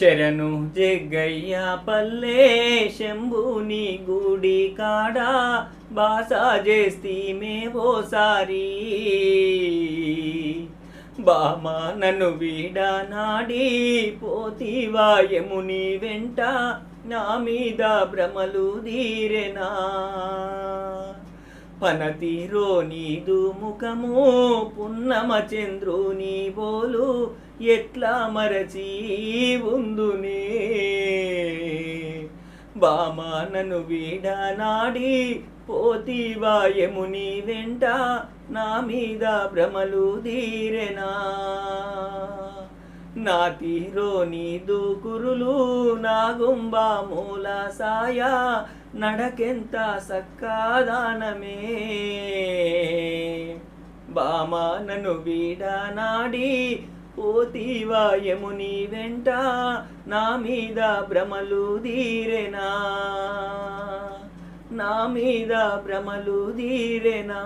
శరణు జగ్గయ్య పల్లే శంభుని గుడి కాడా బాసా చేస్తీ మేవోసారి బామా నన్ను వీడనాడి పోతివా యముని వెంట నా మీద భ్రమలు దీరెనా పనతీరో నీదు ముఖము పున్నమ బోలు ఎట్లా మరచి ఉందునే బామా నన్ను వీడనాడి పోతివా యముని వెంట నా మీద భ్రమలు తీరెనా? నా తీరో నీదు కురులు నా మూలాసాయ సాయ నడకెంత సక్కాదానమే. బామా నన్ను వీడనాడి పోతివా యముని వెంట నా మీద భ్రమలు దీరెనా నా మీద భ్రమలు దీరెనా